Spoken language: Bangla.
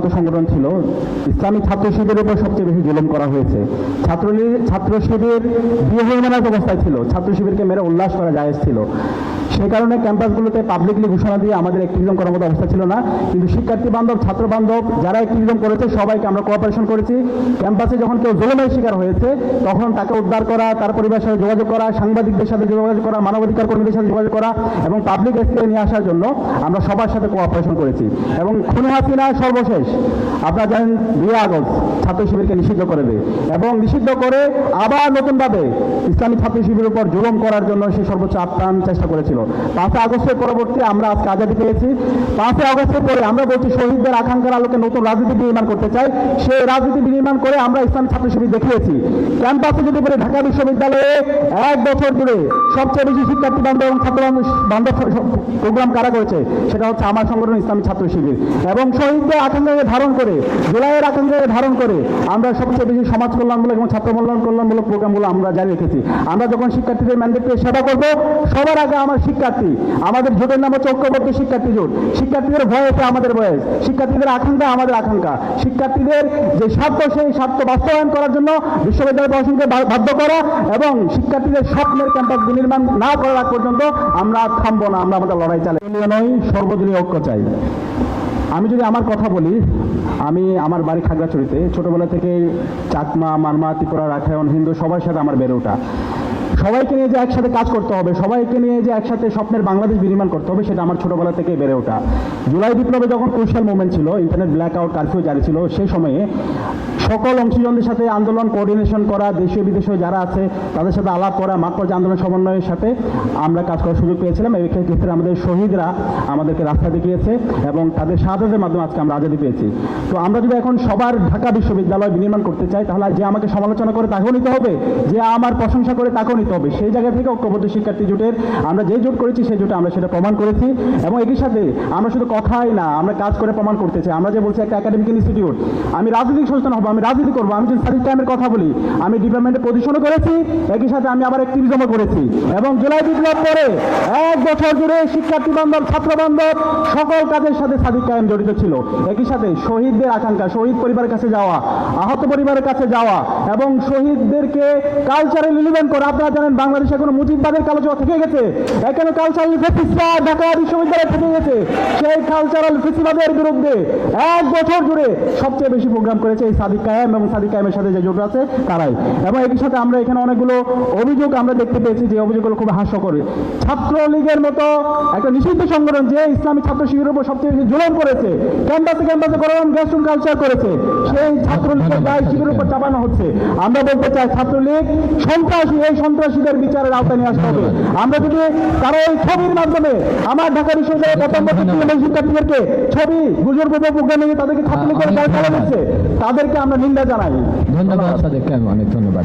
ছাত্র সংগঠন ছিল, ইসলামী ছাত্র শিবিরের উপর সবচেয়ে বেশি জুলুম করা হয়েছে। ছাত্রলীগ ছাত্র শিবির বিহমানার অবস্থায় ছিল। ছাত্র শিবিরকে মেরে উল্লাস করা যায় ছিল। সেই কারণে ক্যাম্পাসগুলোতে পাবলিকলি ঘোষণা দিয়ে আমাদের অ্যাক্টিভিজম করার মতো অবস্থা ছিল না। কিন্তু শিক্ষার্থী বান্ধব, ছাত্র বান্ধব যারা অ্যাক্টিভিজম করেছে, সবাইকে আমরা কোঅপারেশন করেছি। ক্যাম্পাসে যখন কেউ জুলুমের শিকার হয়েছে, তখন তাকে উদ্ধার করা, তার পরিবারের সাথে যোগাযোগ করা, সাংবাদিকদের সাথে যোগাযোগ করা, মানবাধিকার কর্মীদের সাথে যোগাযোগ করা এবং পাবলিক স্পেসে নিয়ে আসার জন্য আমরা সবার সাথে কোঅপারেশন করেছি। এবং খুনে হাসিনা সর্বশেষ। আপনারা জানেন দুই আগস্ট, ছাত্র শিবিরকে নিষিদ্ধ করে দেয়। এবং নিষিদ্ধ করে আবার নতুনভাবে ইসলামী ছাত্র শিবিরের উপর জুলুম করার জন্য সে সর্বোচ্চ আপ্রাণ চেষ্টা করেছিল। পাঁচই আগস্টের পরবর্তী আমরা আজকে আজাদি পেয়েছি। পাঁচই আগস্টের পরে আমরা বলছি শহীদদের আকাঙ্ক্ষার আলোকে নতুন রাজনীতি বিনির্মাণ করতে চাই। সেই রাজনীতি বিনির্মাণ করে আমরা ইসলামী ছাত্র শিবির দেখিয়েছি। ক্যাম্পাসে যদি বলে, ঢাকা বিশ্ববিদ্যালয়ে এক বছর জুড়ে সবচেয়ে বেশি শিক্ষার্থী বান্ধব এবং ছাত্র বান্ধব প্রোগ্রাম কারা করেছে, সেটা হচ্ছে আমার সংগঠন ইসলামী ছাত্র শিবির। এবং শহীদদের আকাঙ্ক্ষাকে ধারণ করে, জুলাইয়ের আকাঙ্ক্ষাকে ধারণ করে আমরা সবচেয়ে বেশি সমাজ কল্যাণমূলক এবং ছাত্র কল্যাণ কল্যাণমূলক প্রোগ্রামগুলো আমরা জারি রেখেছি। আমরা যখন শিক্ষার্থীদের ম্যান্ডেটকে সেবা করব, সবার আগে আমার শিক্ষার্থী। আমাদের জোটের নাম হচ্ছে ঐক্যবদ্ধ শিক্ষার্থী জোট। শিক্ষার্থীদের বয়সে আমাদের বয়স শিক্ষার্থীদের আকাঙ্ক্ষা আমাদের আকাঙ্ক্ষা। শিক্ষার্থীদের যে স্বার্থ, সেই স্বার্থ বাস্তবায়ন করার জন্য বিশ্ববিদ্যালয় প্রশাসনকে বাধ্য করা এবং শিক্ষার্থীদের স্বপ্নের ক্যাম্পাস বিনির্মাণ না করার আগ পর্যন্ত আমরা থামবো না, আমরা আমাদের লড়াই চালাই। নয় সর্বদলীয় ঐক্য চাই। আমি যদি আমার কথা বলি, আমি আমার বাড়ি খাগড়াছড়িতে। ছোটবেলা থেকে চাকমা, মারমা, ত্রিপুরা রাখায়ন হিন্দু সবার সাথে আমার বেড়ে ওঠা। সবাইকে নিয়ে যে একসাথে কাজ করতে হবে, সবাইকে নিয়ে যে একসাথে স্বপ্নের বাংলাদেশ বিনির্মাণ করতে হবে, সেটা আমার ছোটবেলা থেকে বেড়ে ওঠা। জুলাই বিপ্লবে যখন ক্রুশাল মুভমেন্ট ছিল ইন্টারনেট ব্ল্যাক আউট কারফিউ জারি ছিল সেই সময়ে সকল অংশীজনদের সাথে আন্দোলন কোঅর্ডিনেশন করা, দেশীয় বিদেশীয় যারা আছে, তাদের সাথে আলাপ করা, মাঠ পর্যায়ে আন্দোলন সমন্বয়ের সাথে আমরা কাজ করার সুযোগ পেয়েছিলাম। এই ক্ষেত্রে আমাদের শহীদরা আমাদেরকে রাস্তা দেখিয়েছে এবং তাদের সাহায্যের মাধ্যমে আজকে আমরা আজাদি পেয়েছি। তো আমরা যদি এখন সবার ঢাকা বিশ্ববিদ্যালয় বিনির্মাণ করতে চাই, তাহলে যে আমাকে সমালোচনা করে তাকেও নিতে হবে, যে আমার প্রশংসা করে তাকেও নিতে হবে সেই জায়গা থেকে ঐক্যবদ্ধ শিক্ষার্থী জোটের আমরা যে জোট করেছি, সেই জোটে আমরা সেটা প্রমাণ করেছি। এবং একই সাথে আমরা শুধু কথাই না, আমরা কাজ করে প্রমাণ করতে চাই। আমরা যে বলছি একটা একাডেমিক ইনস্টিটিউট আমি রাজনৈতিক সচেতন হব, আমি রাজনীতি করব, আমি যদি সার্ভিস টাইমের কথা বলি, আমি ডিপার্টমেন্টে পজিশনও করেছি, একই সাথে আমি আবার অ্যাক্টিভিজমও করেছি। এবং জুলাই বিপ্লব পরে এক বছর জুড়ে শিক্ষার্থী বান্ধব, ছাত্র বান্ধব সকল কাজের সাথে সাদিক কায়েম জড়িত ছিল। একই সাথে শহীদদের আকাঙ্ক্ষা, শহীদ পরিবারের কাছে যাওয়া, আহত পরিবারের কাছে যাওয়া, এবং শহীদদেরকে কালচারাল ইলিভেন্ট করে। আপনারা জানেন বাংলাদেশে কোনো মুজিববাদের কালচার থেকে গেছে। এখানে কালচারাল ফেসিসবাদ ঢাকা বিশ্ববিদ্যালয় থেকে গেছে। সেই কালচারাল ফেসিবাদের বিরুদ্ধে এক বছর জুড়ে সবচেয়ে বেশি প্রোগ্রাম করেছে এই সাদিক কায়েম এবং সাদিক কায়েমের সাথে যে জোট আছে তারাই। এবং একই সাথে আমরা এখানে অনেকগুলো অভিযোগ আমরা দেখতে পেয়েছি যে অভিযোগগুলো খুব হাস্যকর। ছাত্রলীগের মতো একটা নিষিদ্ধ সংগঠন যে ইসলামী ছাত্র শিবিরের উপর সবচেয়ে বেশি জুলুম করেছে ক্যাম্পাসে ক্যাম্পাসে গরম গ্যাসরুম কালচার করেছে সেই ছাত্রলীগের দায় শিবিরের উপর চাপানো হচ্ছে। আমরা বলতে চাই ছাত্রলীগ সন্ত্রাসী এই সন্ত্রাসীদের বিচারের আওতায় নিয়ে আসতে হবে। আমরা যদি কারও ওই ছবির মাধ্যমে আমার ঢাকা বিশ্ববিদ্যালয়ের প্রথম বছর শিক্ষার্থীদেরকে ছবি গুজর প্রোগ্রামে নিয়ে তাদেরকে করে দায় চালা দিচ্ছে তাদেরকে আমরা নিন্দা জানাই। ধন্যবাদ অনেক ধন্যবাদ।